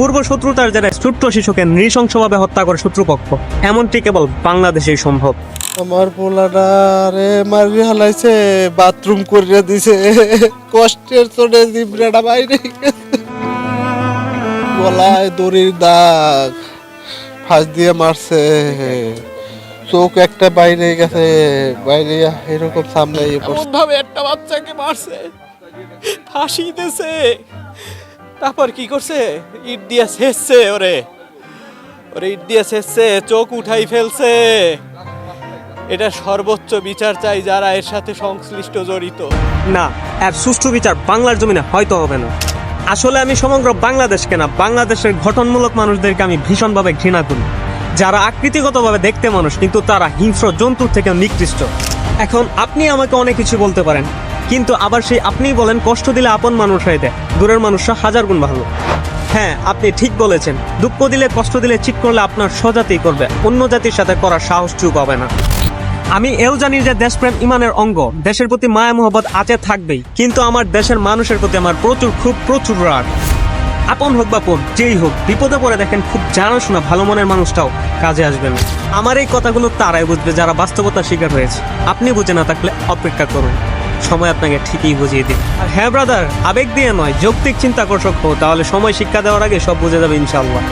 পূর্ব শত্রুতার যারা ছোট্ট শিশুকে নৃশংসভাবে হত্যা করে শত্রুপক্ষ। এমনটি কেবল বাংলাদেশেই সম্ভব। আমার পোলাটা রে মারি হালাইছে বাথরুম করিয়া দিছে। কষ্টের চোটে জিবরাটা বাইরে। গলায় দড়ির দাগ ফাঁস দিয়ে মারছে। চোখ একটা বাইরে গেছে বাইরে এরকম সামনে ইয়ে ভাবে একটা বাচ্চাকে মারছে ফাঁসি দিতেছে তারপর কি করছে? ইট দিয়া শেষছে ওরে। ওরে ইট দিয়া শেষছে চোখ উঠাই ফেলছে। এটা সর্বোচ্চ বিচার চাই যারা এর সাথে সংশ্লিষ্ট জড়িত। না, এর সুষ্ঠু বিচার বাংলার জমিনে হয়তো হবে না। আসলে আমি সমগ্র বাংলাদেশকে না, বাংলাদেশের গঠনমূলক মানুষদেরকে আমি ভীষণভাবে ঘৃণা করি। যারা আকৃতিগতভাবে দেখতে মানুষ, কিন্তু তারা হিংস্র জন্তুর থেকে নিকৃষ্ট। এখন আপনি আমাকে অনেক কিছু বলতে পারেন। কিন্তু আবার সেই আপনিই বলেন কষ্ট দিলে আপন মানুষ হয়ে দেয়। দূরের মানুষরা হাজার গুণ ভালো। হ্যাঁ আপনি ঠিক বলেছেন। দুঃখ দিলে, কষ্ট দিলে চিট করলে আপনার স্বজাতি করবে। অন্য জাতির সাথে করার সাহসটুকু হবে না। আমি এও জানি যে দেশপ্রেম ইমানের অঙ্গ। দেশের প্রতি মায়া, মোহব্বত আছে, থাকবেই। কিন্তু আমার দেশের মানুষের প্রতি আমার প্রচুর, খুব প্রচুর রাগ। আপন হোক বা পর, যেই হোক, বিপদে পড়ে দেখেন খুব জানাশোনা ভালো মনের মানুষটাও কাজে আসবে না। আমার এই কথাগুলো তারাই বুঝবে যারা বাস্তবতার শিকার হয়েছে। আপনি বুঝে না থাকলে অপেক্ষা করুন। সময় আপনাকে ঠিকই বুঝিয়ে দিন আর হ্যাঁ ব্রাদার আবেগ দিয়ে নয়, যৌক্তিক চিন্তা আকর্ষক হো তাহলে সময় শিক্ষা দেওয়ার আগে সব বুঝে যাবে ইনশাল্লাহ